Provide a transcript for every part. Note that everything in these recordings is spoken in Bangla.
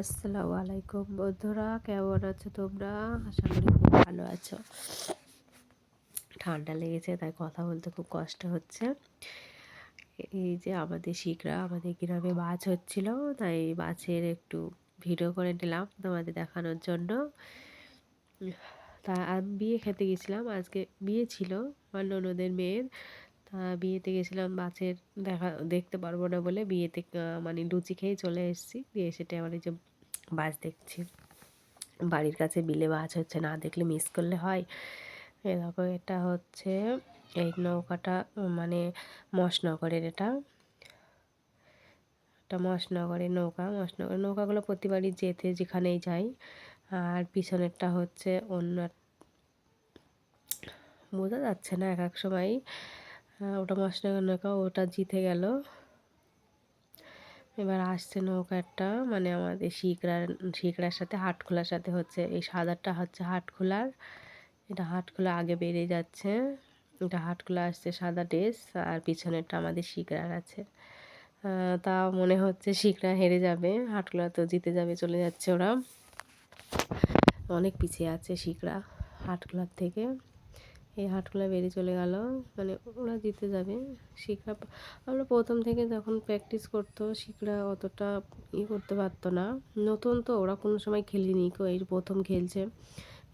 আসসালামু আলাইকুম বন্ধুরা, কেমন আছো তোমরা? আশা করি খুব ভালো আছো। ঠান্ডা লেগেছে, তাই কথা বলতে খুব কষ্ট হচ্ছে। এই যে আমাদের শিখরা আমাদের গ্রামে মাছ হচ্ছিল, তাই মাছের একটু ভিডিও করে নিলাম তোমাদের দেখানোর জন্য। তা আমি বিয়ে খেতে গেছিলাম, আজকে বিয়ে ছিল আমার ননদের মেয়ের। তা বিয়েতে গেছিলাম মাছের দেখা, দেখতে পারব না বলে বিয়েতে মানে লুচি খেয়ে চলে এসেছি। দিয়ে সেটা আমার এই যে বাস দেখছি। বাড়ির কাছে বিলে মাছ হচ্ছে না, দেখলে মিস করলে হয়। এরকম এটা হচ্ছে এই নৌকাটা মানে মশনগরের এটা। একটা মশনগরের নৌকা মশনগরের নৌকাগুলো প্রতিবারই যেতে যেখানেই যাই। আর পিছনেরটা হচ্ছে অন্য বোঝা যাচ্ছে না এক এক সময়। ওটা মশনগর নৌকা ওটা জিতে গেল। এবার আসছে নৌকাটা মানে আমাদের শিকড়ার শিকড়ার সাথে হাটখোলার সাথে হচ্ছে, এই সাদারটা হচ্ছে হাটখোলার এটা হাটখোলা আগে বেরিয়ে যাচ্ছে। এটা হাটখোলা আসছে সাদা ড্রেস, আর পিছনেরটা আমাদের শিকড়ার আছে। তা মনে হচ্ছে শিকড়া হেরে যাবে হাটখোলা তো জিতে যাবে, চলে যাচ্ছে ওরা। অনেক পিছিয়ে আছে শিকড়া হাটখোলার থেকে। এই হাটখোলা বেরিয়ে চলে গেল। মানে ওরা জিতে যাবে। শিখরা আমরা প্রথম থেকে যখন প্র্যাকটিস করতো, শিখরা অতটা ই করতে পারতো না। নতুন তো ওরা কোনো সময় খেলিনি কেউ এই প্রথম খেলছে।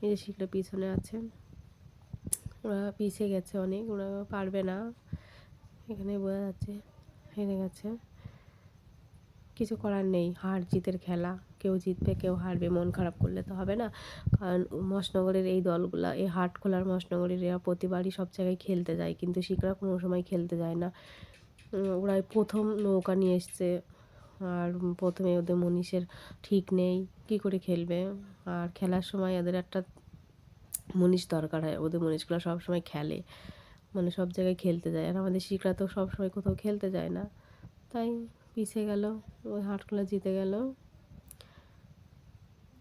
এই যে শিখরা পিছনে আছে। ওরা পিছিয়ে গেছে অনেক, ওরা পারবে না। এখানে বোঝা যাচ্ছে, হেরে গেছে। কিছু করার নেই। হার জিতের খেলা, কেউ জিতবে, কেউ হারবে, মন খারাপ করলে তো হবে না। কারণ মশনগরের এই দলগুলো, এই হাট খোলার মশনগরের এরা প্রতিবারই সব জায়গায় খেলতে যায়, কিন্তু শিখরা কোনো সময় খেলতে যায় না। ওরা প্রথম নৌকা নিয়ে এসছে, আর প্রথমে ওদের মনীষের ঠিক নেই, কি করে খেলবে? আর খেলার সময় এদের একটা মনীষ দরকার হয়, ওদের মনীষগুলো সবসময় খেলে মানে সব জায়গায় খেলতে যায়। আর আমাদের শিখরা তো সবসময় কোথাও খেলতে যায় না। তাই পিছিয়ে গেল, ওই হাটগুলো জিতে গেল।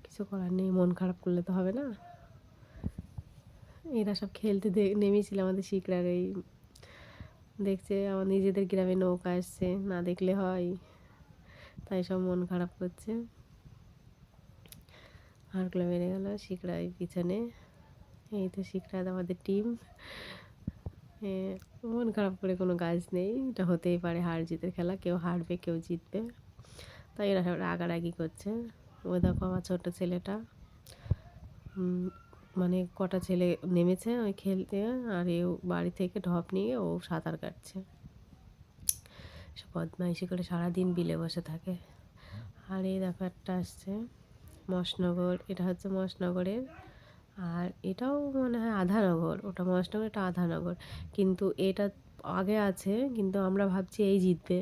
কিছু করার নেই, মন খারাপ করলে তো হবে না। এরা সব খেলতে নেমেছিল আমাদের শিকরার এই, দেখছে আমার নিজেদের গ্রামে নৌকা আসছে, না দেখলে হয়। তাই সব মন খারাপ করছে। হাড়গুলো মেরে গেল শিকড়া পিছনে। এই তো শিকড়া আমাদের টিম মন খারাপ করে কোনো কাজ নেই। এটা হতেই পারে হার জিতের খেলা, কেউ হারবে, কেউ জিতবে। তাই এরা রাগারাগি করছে। ওই দেখো আমার ছোটো ছেলেটা। মানে কটা ছেলে নেমেছে ওই খেলতে, আর এ বাড়ি থেকে ঢপ নিয়ে ও সাঁতার কাটছে। সে বদমাইশি করে সারাদিন বিলে বসে থাকে। আর এই একটা আসছে মশনগর এটা হচ্ছে মশনগরের আর এটাও মনে হয় আধানগর, ওটা মহেশনগর এটা আধানগর। কিন্তু এটা আগে আছে, কিন্তু আমরা ভাবছি এই জিতবে।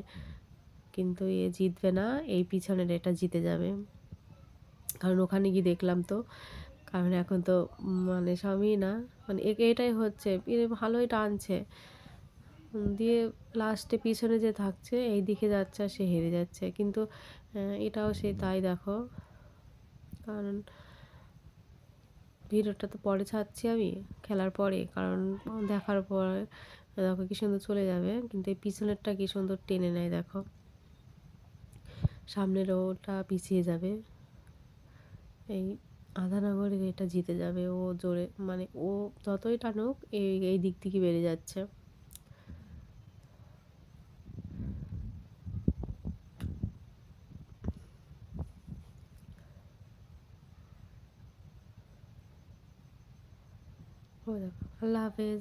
কিন্তু এ জিতবে না, এই পিছনের এটা জিতে যাবে। কারণ ওখানে গিয়ে দেখলাম তো, কারণ এখন তো মানে সবই না মানে এটাই হচ্ছে ভালোই টানছে। দিয়ে লাস্টে পিছনে যে থাকছে, এই দিকে যাচ্ছে আর সে হেরে যাচ্ছে। কিন্তু এটাও সে, তাই দেখো। কারণ ভিডিওটা তো পরে ছাড়ছি আমি, খেলার পরে, কারণ দেখার পর দেখো কি সুন্দর চলে যাবে, কিন্তু এই পিছনেরটা কি সুন্দর টেনে নেয় দেখো। সামনের ওটা পিছিয়ে যাবে। এই আধানগরের এটা জিতে যাবে, ও জোরে মানে ও যতই টানুক, এই এই দিক থেকে বেড়ে যাচ্ছে। ও দেখো আল্লাহ হাফেজ